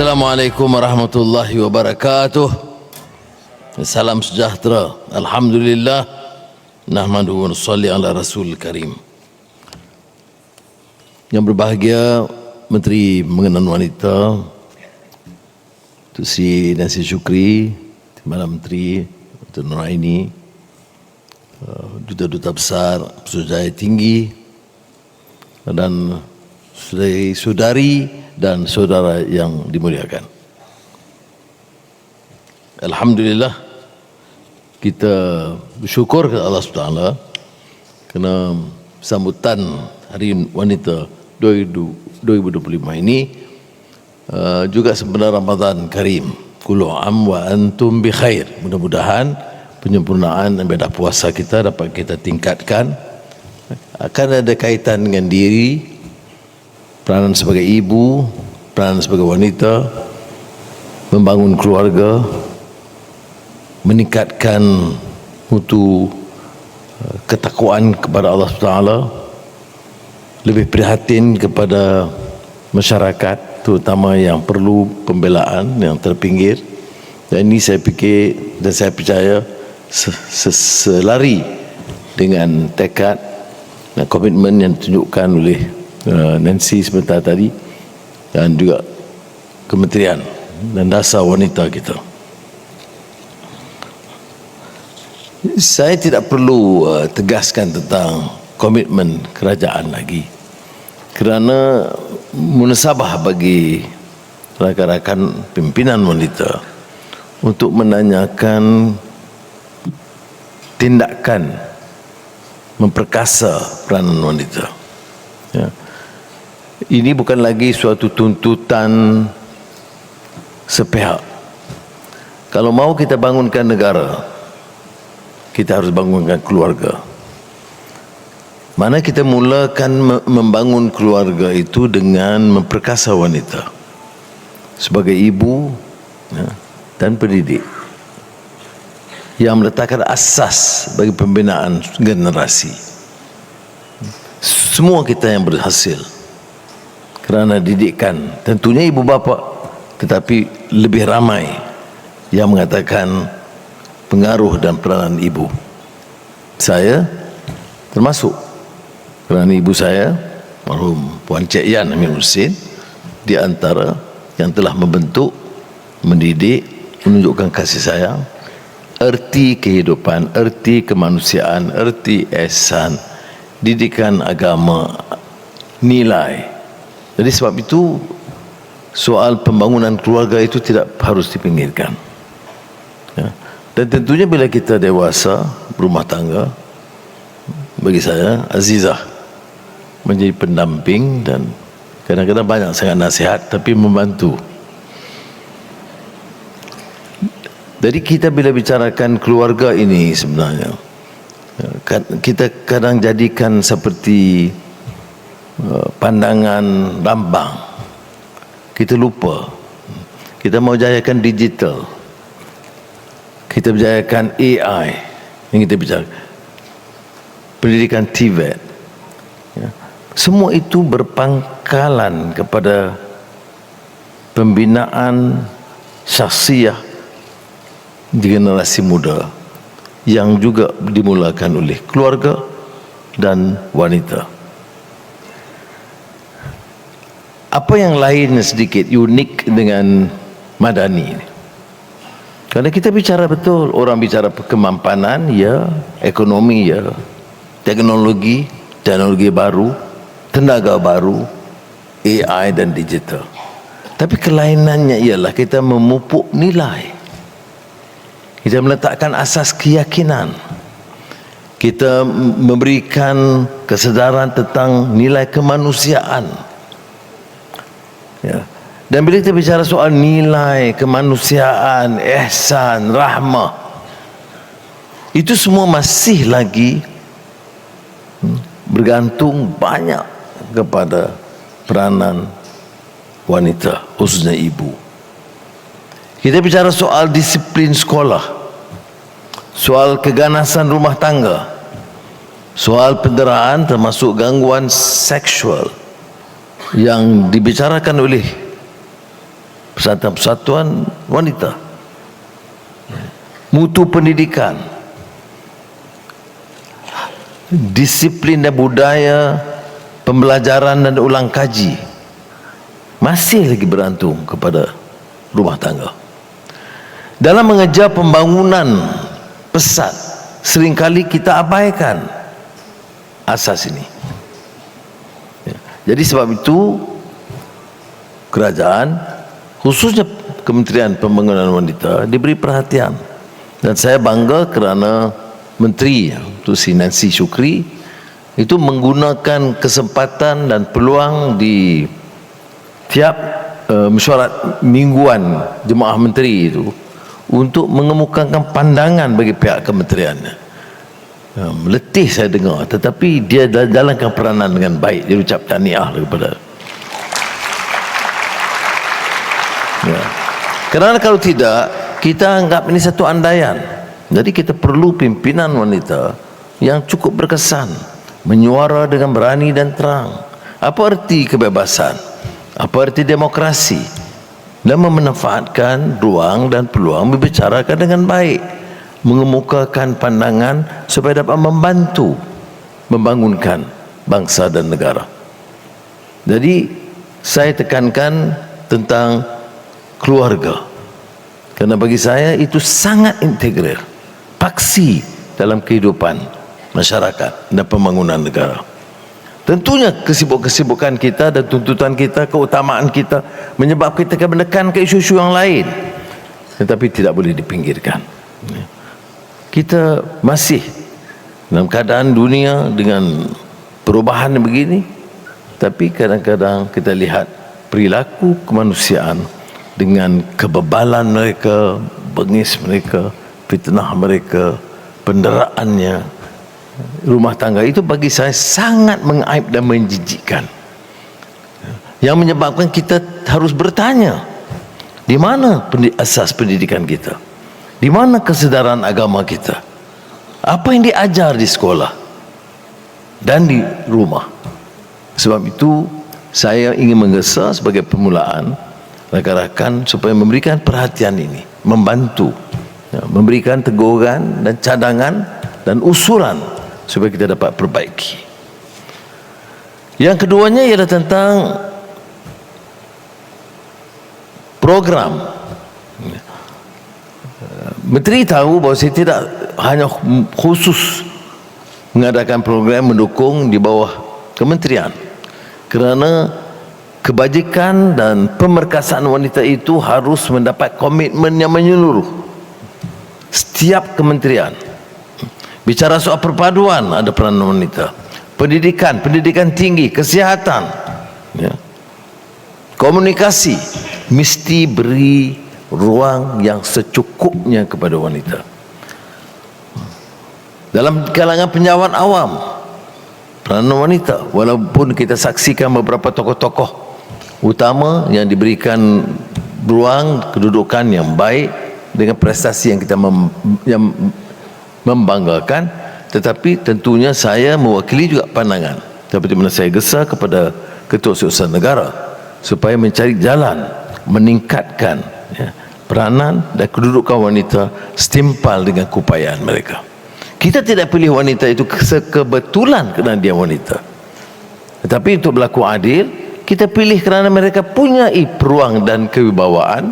Assalamualaikum warahmatullahi wabarakatuh. Salam sejahtera. Alhamdulillah. Nahmadu wa nusalli ala Rasul Karim. Yang berbahagia Menteri Mengenaan Wanita Tuan Sri Nancy Syukri, Timbalan Menteri Tuan Nuraini, uh, Duta-Duta Besar, Pusatjaya Tinggi dan saudari dan saudara yang dimuliakan. Alhamdulillah kita bersyukur kepada Allah SWT kerana sambutan Hari Wanita 2025 ini uh, juga sebenar Ramadan Karim. Kullu am wa antum bi khair. Mudah-mudahan penyempurnaan ibadah puasa kita dapat kita tingkatkan. Akan ada kaitan dengan diri, peranan sebagai ibu, peranan sebagai wanita, membangun keluarga, meningkatkan mutu uh, ketakwaan kepada Allah Taala, lebih prihatin kepada masyarakat terutama yang perlu pembelaan yang terpinggir. Dan ini saya fikir dan saya percaya selari dengan tekad dan komitmen yang ditunjukkan oleh Nancy sebentar tadi dan juga kementerian dan dasar wanita kita. Saya tidak perlu uh, tegaskan tentang komitmen kerajaan lagi. Kerana munasabah bagi rakan-rakan pimpinan wanita untuk menanyakan tindakan memperkasa peranan wanita. Ya. Ini bukan lagi suatu tuntutan sepihak. Kalau mau kita bangunkan negara, kita harus bangunkan keluarga. Mana kita mulakan membangun keluarga itu dengan memperkasa wanita sebagai ibu ya, dan pendidik yang meletakkan asas bagi pembinaan generasi. Semua kita yang berhasil kerana didikan tentunya ibu bapa tetapi lebih ramai yang mengatakan pengaruh dan peranan ibu. Saya termasuk kerana ibu saya, marhum Puan Cik Yan Amin Husin, di antara yang telah membentuk, mendidik, menunjukkan kasih sayang, erti kehidupan, erti kemanusiaan, erti ehsan, didikan agama, nilai. Jadi sebab itu soal pembangunan keluarga itu tidak harus dipinggirkan. Ya. Dan tentunya bila kita dewasa, berumah tangga, bagi saya, Azizah menjadi pendamping dan kadang-kadang banyak sangat nasihat tapi membantu. Jadi kita bila bicarakan keluarga ini sebenarnya kita kadang jadikan seperti pandangan lambang. Kita lupa. Kita mau jayakan digital. Kita berjayakan AI yang kita bicara. Pendidikan TVET. Ya. Semua itu berpangkalan kepada pembinaan syakhsiah di generasi muda yang juga dimulakan oleh keluarga dan wanita. Apa yang lain sedikit unik dengan Madani ini? Karena kita bicara betul, orang bicara kemampanan, ya, ekonomi, ya, teknologi, teknologi baru, tenaga baru, AI dan digital. Tapi kelainannya ialah kita memupuk nilai. Kita meletakkan asas keyakinan. Kita memberikan kesedaran tentang nilai kemanusiaan. Ya. Dan bila kita bicara soal nilai kemanusiaan, ihsan, rahmah, itu semua masih lagi hmm, bergantung banyak kepada peranan wanita khususnya ibu kita bicara soal disiplin sekolah soal keganasan rumah tangga soal penderaan termasuk gangguan seksual yang dibicarakan oleh Persatuan Persatuan Wanita. Mutu pendidikan. Disiplin dan budaya pembelajaran dan ulang kaji masih lagi berantung kepada rumah tangga. Dalam mengejar pembangunan pesat seringkali kita abaikan asas ini. Jadi sebab itu kerajaan khususnya Kementerian Pembangunan Wanita diberi perhatian. Dan saya bangga kerana menteri tu si Nancy Syukri itu menggunakan kesempatan dan peluang di tiap uh, mesyuarat mingguan jemaah menteri itu untuk mengemukakan pandangan bagi pihak kementeriannya letih saya dengar. Tetapi dia jalankan peranan dengan baik. Dia ucap tahniah kepada ya. kerana kalau tidak kita anggap ini satu andaian. Jadi kita perlu pimpinan wanita yang cukup berkesan menyuara dengan berani dan terang. Apa arti kebebasan? Apa arti demokrasi? Dan memanfaatkan ruang dan peluang membicarakan dengan baik mengemukakan pandangan supaya dapat membantu membangunkan bangsa dan negara jadi saya tekankan tentang keluarga kerana bagi saya itu sangat integral. Paksi dalam kehidupan masyarakat dan pembangunan negara. Tentunya kesibukan-kesibukan kita dan tuntutan kita, keutamaan kita menyebabkan kita menekan ke isu-isu yang lain. Tetapi tidak boleh dipinggirkan. Kita masih dalam keadaan dunia dengan perubahan begini, tapi kadang-kadang kita lihat perilaku kemanusiaan dengan kebebalan mereka, bengis mereka, fitnah mereka, penderaannya, rumah tangga itu bagi saya sangat mengaib dan menjijikkan. Yang menyebabkan kita harus bertanya, di mana asas pendidikan kita? Di mana kesedaran agama kita? Apa yang diajar di sekolah dan di rumah? Sebab itu saya ingin menggesa sebagai permulaan rakan-rakan supaya memberikan perhatian ini membantu ya, memberikan teguran dan cadangan dan usulan supaya kita dapat perbaiki yang keduanya ialah tentang program Menteri tahu bahawa saya tidak hanya khusus mengadakan program mendukung di bawah kementerian. Kerana kebajikan dan pemerkasaan wanita itu harus mendapat komitmen yang menyeluruh. Setiap kementerian. Bicara soal perpaduan ada peran wanita. Pendidikan, pendidikan tinggi, kesihatan. Ya. komunikasi mesti beri ruang yang secukupnya kepada wanita. Dalam kalangan penyawan awam peranan wanita walaupun kita saksikan beberapa tokoh-tokoh utama yang diberikan ruang kedudukan yang baik dengan prestasi yang kita mem, yang membanggakan tetapi tentunya saya mewakili juga pandangan. Seperti mana saya gesa kepada ketua seusaha negara supaya mencari jalan meningkatkan peranan dan kedudukan wanita setimpal dengan keupayaan mereka. Kita tidak pilih wanita itu sekebetulan kerana dia wanita. Tetapi untuk berlaku adil kita pilih kerana mereka punya peruang dan kewibawaan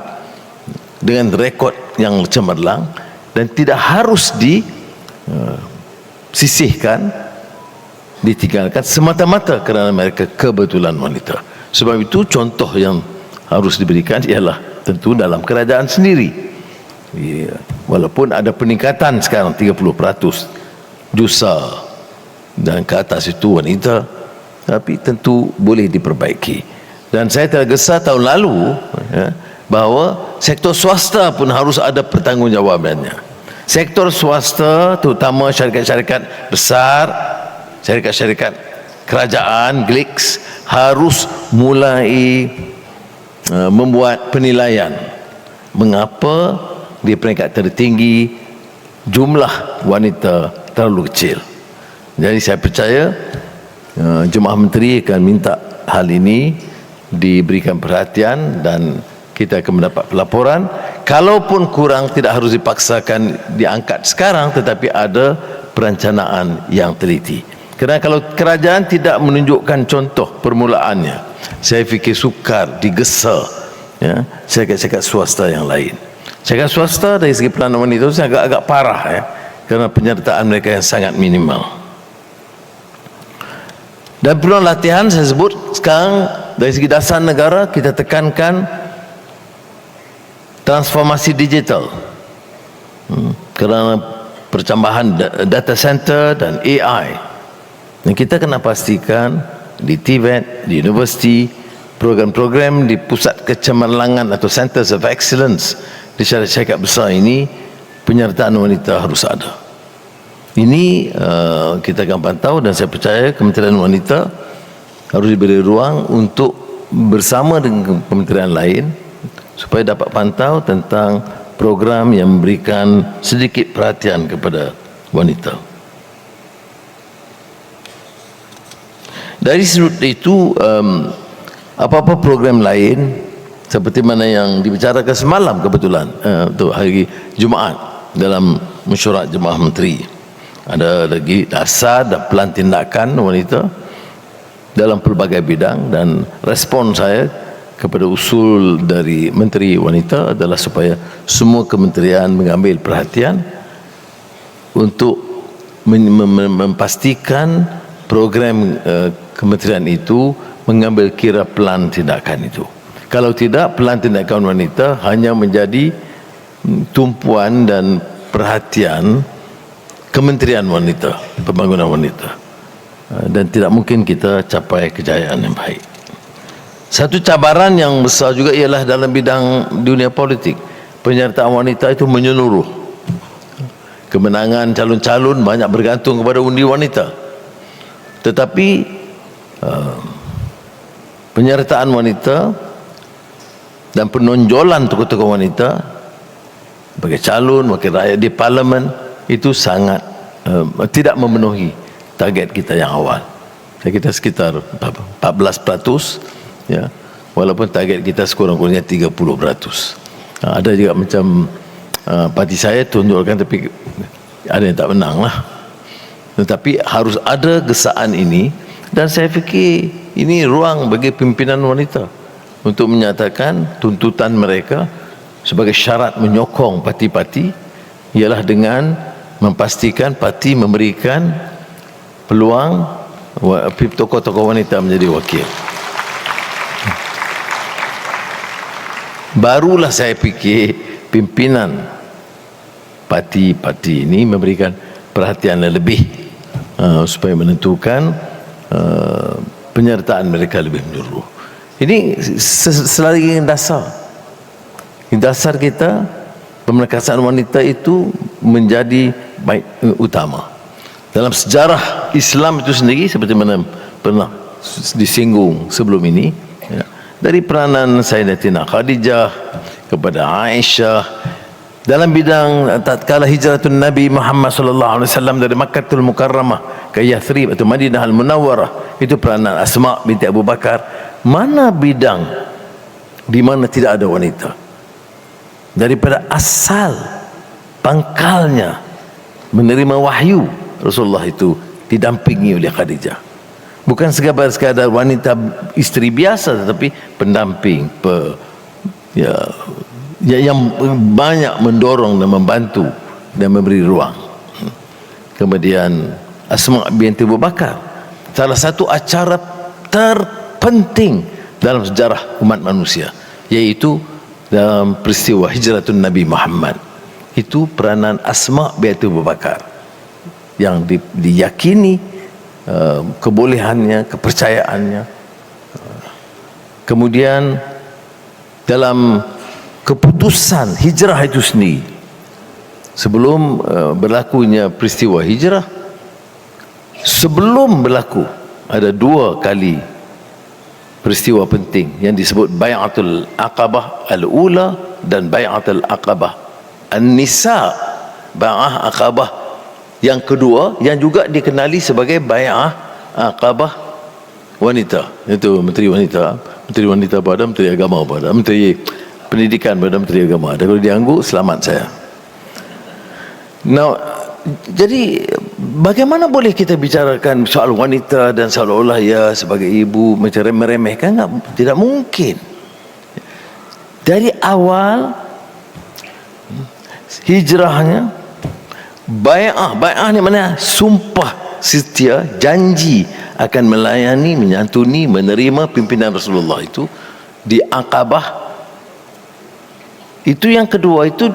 dengan rekod yang cemerlang dan tidak harus di uh, sisihkan ditinggalkan semata-mata kerana mereka kebetulan wanita. Sebab itu contoh yang harus diberikan ialah tentu dalam kerajaan sendiri. Ya, walaupun ada peningkatan sekarang 30% jusa dan ke atas itu wanita tapi tentu boleh diperbaiki. Dan saya tergesa tahun lalu ya, bahawa sektor swasta pun harus ada pertanggungjawabannya. Sektor swasta terutama syarikat-syarikat besar syarikat-syarikat kerajaan GLIX harus mulai uh, membuat penilaian mengapa di peringkat tertinggi jumlah wanita terlalu kecil. Jadi saya percaya Uh, jemaah menteri akan minta hal ini diberikan perhatian dan kita akan mendapat pelaporan. Kalaupun kurang tidak harus dipaksakan diangkat sekarang tetapi ada perencanaan yang teliti kerana kalau kerajaan tidak menunjukkan contoh permulaannya saya fikir sukar digesa. Ya cakap-cakap swasta yang lain. Cakap swasta dari segi peranan wanita itu agak-agak parah ya. Kerana penyertaan mereka yang sangat minimal. Dan peluang latihan saya sebut sekarang dari segi dasar negara kita tekankan transformasi digital. Hmm, kerana percambahan data center dan AI dan kita kena pastikan di TVET, di universiti program-program di pusat kecemerlangan atau centers of excellence di syarikat besar ini penyertaan wanita harus ada ini uh, kita akan pantau dan saya percaya Kementerian Wanita harus diberi ruang untuk bersama dengan kementerian lain supaya dapat pantau tentang program yang memberikan sedikit perhatian kepada wanita. Dari sudut itu, um, apa-apa program lain seperti mana yang dibicarakan semalam kebetulan uh, untuk hari Jumaat dalam mesyuarat jemaah menteri ada lagi dasar dan pelan tindakan wanita dalam pelbagai bidang dan respon saya kepada usul dari Menteri Wanita adalah supaya semua kementerian mengambil perhatian untuk memastikan program uh, kementerian itu mengambil kira pelan tindakan itu. Kalau tidak, pelan tindakan wanita hanya menjadi mm, tumpuan dan perhatian kementerian wanita, pembangunan wanita. Uh, dan tidak mungkin kita capai kejayaan yang baik. Satu cabaran yang besar juga ialah dalam bidang dunia politik. Penyertaan wanita itu menyeluruh. Kemenangan calon-calon banyak bergantung kepada undi wanita. Tetapi uh, penyertaan wanita dan penonjolan tokoh-tokoh wanita sebagai calon wakil rakyat di parlimen itu sangat uh, tidak memenuhi target kita yang awal. Saya kita sekitar 14% ya. Walaupun target kita sekurang-kurangnya 30% ha, ada juga macam uh, parti saya tunjukkan tapi ada yang tak menang lah. Tetapi harus ada gesaan ini dan saya fikir ini ruang bagi pimpinan wanita untuk menyatakan tuntutan mereka sebagai syarat menyokong parti-parti ialah dengan memastikan parti memberikan peluang tokoh-tokoh wanita menjadi wakil. barulah saya fikir pimpinan parti-parti ini memberikan perhatian yang lebih uh, supaya menentukan penyertaan mereka lebih menyeluruh. Ini selagi yang dasar. Yang dasar kita pemerkasaan wanita itu menjadi baik uh, utama. Dalam sejarah Islam itu sendiri seperti mana pernah disinggung sebelum ini ya, dari peranan Sayyidatina Khadijah kepada Aisyah dalam bidang tatkala hijratun Nabi Muhammad sallallahu alaihi wasallam dari Makkahul Mukarramah ke Yathrib atau Madinah Al Munawwarah itu peranan Asma binti Abu Bakar. Mana bidang di mana tidak ada wanita? Daripada asal pangkalnya menerima wahyu Rasulullah itu didampingi oleh Khadijah. Bukan sekadar sekadar wanita isteri biasa tetapi pendamping pe, ya, ya yang banyak mendorong dan membantu dan memberi ruang. Kemudian Asma binti Abu Bakar salah satu acara terpenting dalam sejarah umat manusia yaitu dalam peristiwa hijratun Nabi Muhammad itu peranan Asma binti Abu Bakar yang di, diyakini Uh, kebolehannya, kepercayaannya. Kemudian dalam keputusan hijrah itu sendiri sebelum uh, berlakunya peristiwa hijrah sebelum berlaku ada dua kali peristiwa penting yang disebut Bayatul Aqabah Al-Ula dan Bayatul Aqabah An-Nisa Bay'ah Aqabah yang kedua yang juga dikenali sebagai bay'ah aqabah wanita itu menteri wanita menteri wanita pada menteri agama pada menteri pendidikan pada Menteri Agama. Dan kalau diangguk, selamat saya. Now, jadi bagaimana boleh kita bicarakan soal wanita dan seolah-olah ya sebagai ibu macam meremehkan? Tidak mungkin. Dari awal hijrahnya Bay'ah, bay'ah ni mana? Sumpah setia, janji akan melayani, menyantuni, menerima pimpinan Rasulullah itu di Aqabah. Itu yang kedua itu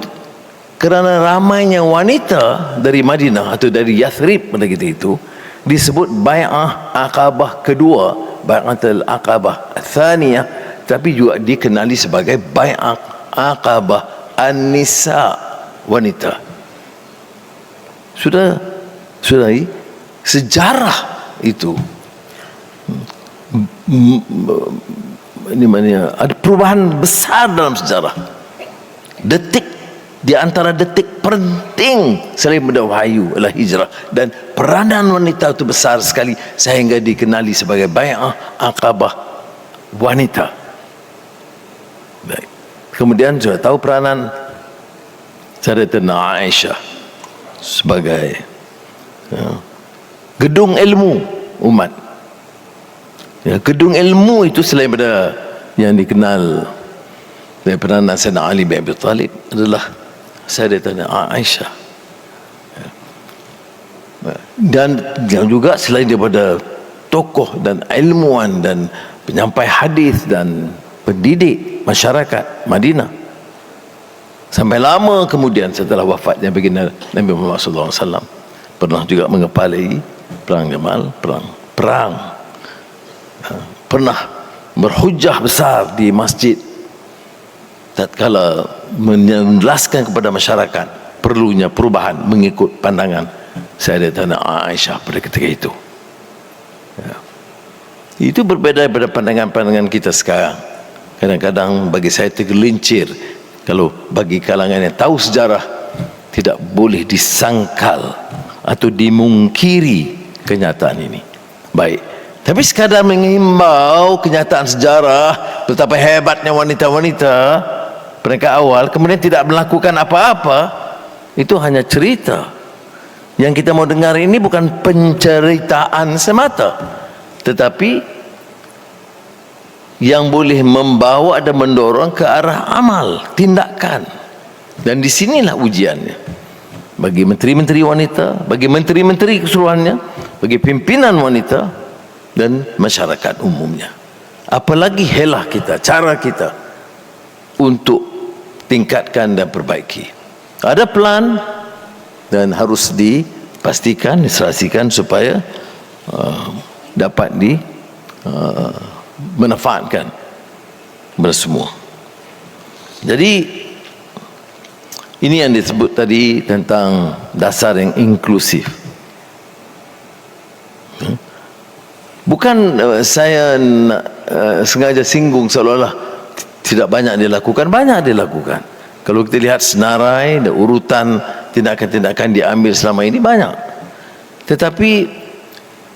kerana ramainya wanita dari Madinah atau dari Yathrib pada kita itu disebut bay'ah Aqabah kedua, bay'atul Aqabah tsaniyah tapi juga dikenali sebagai bay'ah Aqabah An-Nisa wanita. Sudah sudah sejarah itu ini mana ada perubahan besar dalam sejarah. Detik di antara detik penting selain benda wahyu adalah hijrah. Dan peranan wanita itu besar sekali sehingga dikenali sebagai bay'ah akabah wanita. Baik. Kemudian sudah tahu peranan Sayyidatina Aisyah sebagai ya, gedung ilmu umat. Ya, gedung ilmu itu selain daripada yang dikenal daripada Sayyidina Ali bin Abi Talib adalah Sayyidatina Aisyah. Ya. Dan yang juga selain daripada tokoh dan ilmuwan dan penyampai hadis dan pendidik masyarakat Madinah Sampai lama kemudian setelah wafatnya baginda Nabi Muhammad SAW pernah juga mengepalai perang Jamal, perang perang. Ha, pernah berhujah besar di masjid tatkala menjelaskan kepada masyarakat perlunya perubahan mengikut pandangan Sayyidatina Aisyah pada ketika itu. Ya. Itu berbeza daripada pandangan-pandangan kita sekarang. Kadang-kadang bagi saya tergelincir kalau bagi kalangan yang tahu sejarah tidak boleh disangkal atau dimungkiri kenyataan ini baik tapi sekadar mengimbau kenyataan sejarah betapa hebatnya wanita-wanita mereka awal kemudian tidak melakukan apa-apa itu hanya cerita yang kita mau dengar ini bukan penceritaan semata tetapi yang boleh membawa dan mendorong ke arah amal, tindakan. Dan di sinilah ujiannya. Bagi menteri-menteri wanita, bagi menteri-menteri keseluruhannya, bagi pimpinan wanita dan masyarakat umumnya. Apalagi helah kita, cara kita untuk tingkatkan dan perbaiki. Ada plan dan harus dipastikan, diserasikan supaya uh, dapat di uh, menafaatkan bersemua. Jadi ini yang disebut tadi tentang dasar yang inklusif. Hmm? Bukan uh, saya uh, sengaja singgung seolah-olah tidak banyak dilakukan, banyak dilakukan. Kalau kita lihat senarai dan urutan tindakan-tindakan diambil selama ini banyak. Tetapi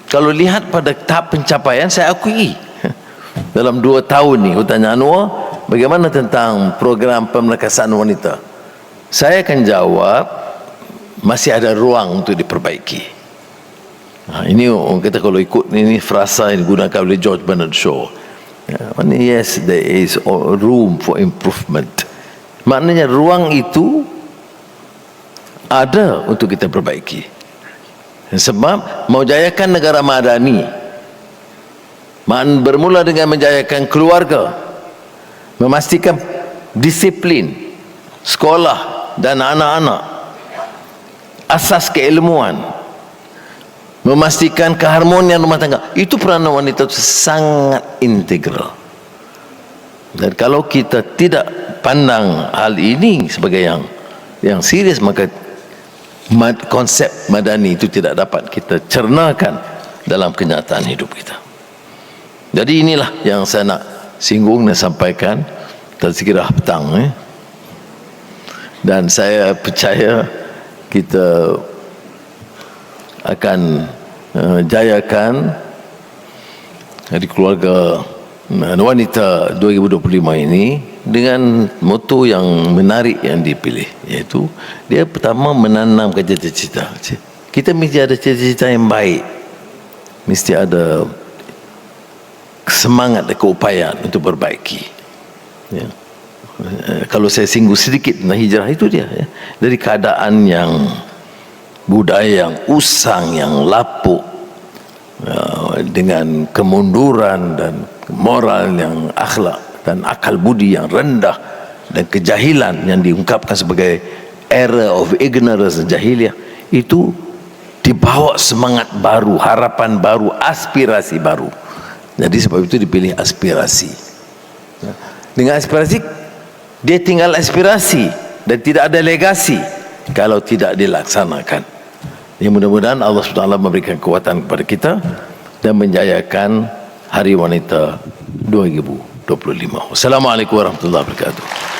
kalau lihat pada tahap pencapaian saya akui dalam dua tahun ni hutannya Anwar bagaimana tentang program pemerkasaan wanita saya akan jawab masih ada ruang untuk diperbaiki ha, ini orang kata kalau ikut ini frasa yang digunakan oleh George Bernard Shaw ya, yes there is room for improvement. Maknanya ruang itu ada untuk kita perbaiki. Sebab mau jayakan negara madani Man bermula dengan menjayakan keluarga Memastikan disiplin Sekolah dan anak-anak Asas keilmuan Memastikan keharmonian rumah tangga Itu peranan wanita itu sangat integral Dan kalau kita tidak pandang hal ini sebagai yang yang serius maka konsep madani itu tidak dapat kita cernakan dalam kenyataan hidup kita. Jadi inilah yang saya nak singgung dan sampaikan tazkirah petang eh. Dan saya percaya kita akan uh, jayakan dari keluarga Dan wanita 2025 ini dengan moto yang menarik yang dipilih iaitu dia pertama menanamkan cita-cita. Kita mesti ada cita-cita yang baik. Mesti ada semangat dan keupayaan untuk perbaiki. Ya. Eh, Kalau saya singgung sedikit tentang hijrah itu dia ya. dari keadaan yang budaya yang usang yang lapuk ya, dengan kemunduran dan moral yang akhlak dan akal budi yang rendah dan kejahilan yang diungkapkan sebagai era of ignorance jahiliah itu dibawa semangat baru, harapan baru, aspirasi baru. Jadi sebab itu dipilih aspirasi. Ya. Dengan aspirasi dia tinggal aspirasi dan tidak ada legasi kalau tidak dilaksanakan. Ya mudah-mudahan Allah SWT memberikan kekuatan kepada kita dan menjayakan Hari Wanita 2025. Wassalamualaikum warahmatullahi wabarakatuh.